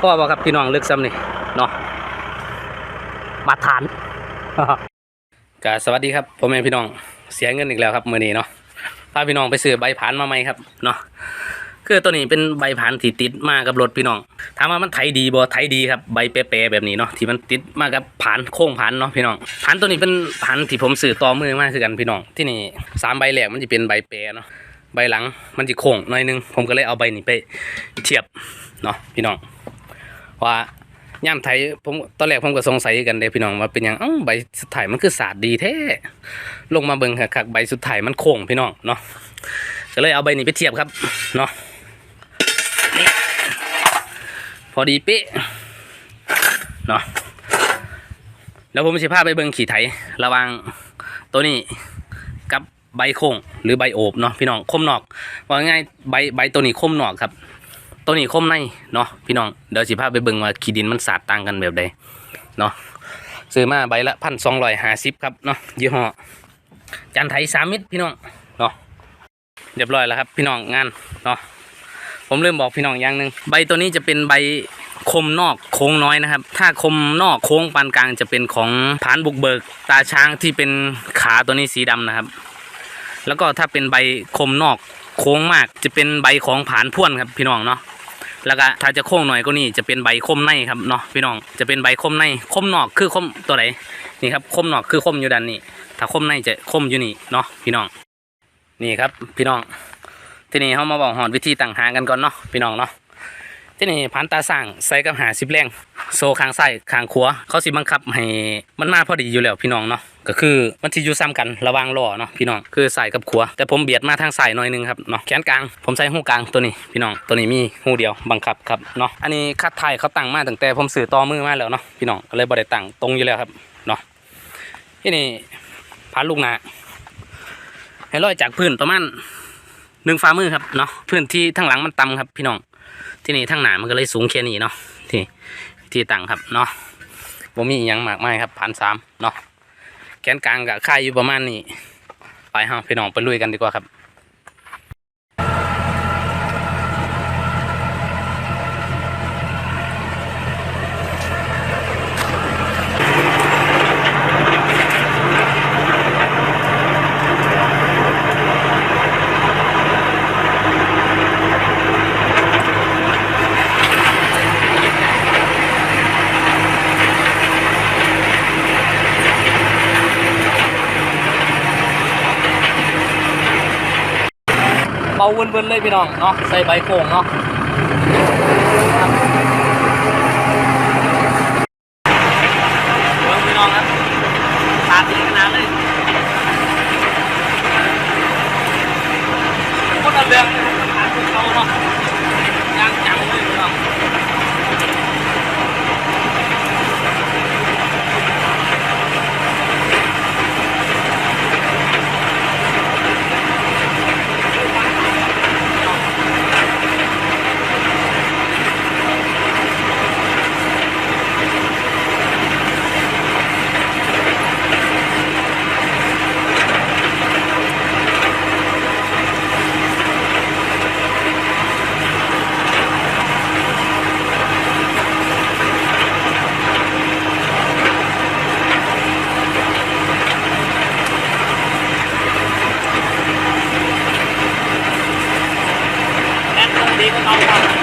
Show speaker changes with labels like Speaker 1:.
Speaker 1: พ่อบอกครับพี่น้องลือกซ้ำนี่เนาะมาทานก็สวัสดีครับพ่อแม่พี่น้องเสียเงินอีกแล้วครับมื้อนี้เนาะพาพี่น้องไปซื้อใบผานมาใหม่ครับเนาะคือตัวนี้เป็นใบผานที่ติดมากับรถพี่น้องถามว่ามันไถดีบ่ไถดีครับใบเป๊ะๆแบบนี้เนาะที่มันติดมากับผานโค้งผานเนาะพี่น้องผานตัวนี้เป็นผานที่ผมซื้อต่อมือมาคือกันพี่น้องที่นี่สามใบแรกมันจะเป็นใบเป๊ะเนาะใบหลังมันจะโค้งหน่อยนึงผมก็เลยเอาใบนี้ไปเทียบเนาะพี่น้อง ว่าย่ามไทยผมตอนแรกผมก็สงสัยกันเลยพี่น้องว่าเป็นหยังอ้าใบสุดท้ายมันคือศาสตร์ดีแท้ลงมาเบิ่งคักใบสุดท้ายมันโค้งพี่น้องเนาะก็เลยเอาใบนี้ไปเทียบครับเนาะพอดีเป๊ะเนาะแล้วผมจะพาไปเบิ่งขี่ไถระว่างตัวนี้กับใบโค้งหรือใบโอบเนาะพี่น้องคมนอกว่าง่ายใบใบตัวนี้คมนอกครับ ตัวนี้คมในเนาะพี่น้องเดี๋ยวสิพาไปเบิ่งว่าขี้ดินมันสาดต่างกันแบบใดเนาะซื้อมาใบละพันสองร้อยห้าสิบครับเนาะยี่ห้อจันไทยสามมิตรพี่น้องเนาะเรียบร้อยแล้วครับ พี่น้องงานเนาะผมลืมบอกพี่น้องอย่างหนึ่งใบตัวนี้จะเป็นใบคมนอกโค้งน้อยนะครับ ถ้าคมนอกโค้งปานกลางจะเป็นของผานบุกเบิก ตาช้างที่เป็นขาตัวนี้สีดำนะครับ แล้วก็ถ้าเป็นใบคมนอก โค้งมากจะเป็นใบของผานพ่วนครับพี่น้องเนาะแล้วก็ถ้าจะโค้งหน่อยก็นี่จะเป็นใบคมในครับเนาะพี่น้องจะเป็นใบคมในคมนอกคือคมตัวไหนนี่ครับคมนอกคือคมอยู่ด้านนี้ ถ้าคมในจะคมอยู่นี่เนาะพี่น้อง นี่ครับพี่น้อง ทีนี้เขามาบอกหอดวิธีต่างหากันก่อนเนาะพี่น้องเนาะ ที่นี้พันตาสร้างใส่กับหาสิบแรงโซข้างซ้ายข้างขัวเขาสิบังคับให้มันมาพอดีอยู่แล้วพี่น้องเนาะก็คือมันสิอยู่ซ้ำกันระวางล้อเนาะพี่น้องคือใส่กับขัว แต่ผมเบียดมาทางซ้ายหน่อยหนึงครับเนาะแขนกลางผมใส่หูกลางตัวนี้พี่น้องตัวนี้มีหูเดียวบังคับครับเนาะอันนี้คัดไทยเขาตั้งมาตั้งแต่ผมสื่อต่อมือมาแล้วเนาะพี่น้องก็เลยบ่ได้ตั้งตรงอยู่แล้วครับเนาะที่นี้พันลูกนาให้ลอยจากพื้นประมาณหนึ่งฝ่ามือครับเนาะพื้นที่ทั้งหลังมันต่ำครับพี่น้อง ที่นี่ทั้งหนามันก็เลยสูงแค่นี้เนาะที่ที่ตั้งครับเนาะผมมีอหยังมากมายครับพันสามเนาะแกนกลางกับค่ายอยู่ประมาณนี้ไปฮะพี่น้องไปลุยกันดีกว่าครับ เบาเวินๆเลยพี่น้องเนาะใส่ใบโค้งเนาะเบิ่งพี่น้องครับขาดดีขนาดเลยคนละเรื่องขาดพวกเขาเนาะยางจังเลยพี่น้อง แน่น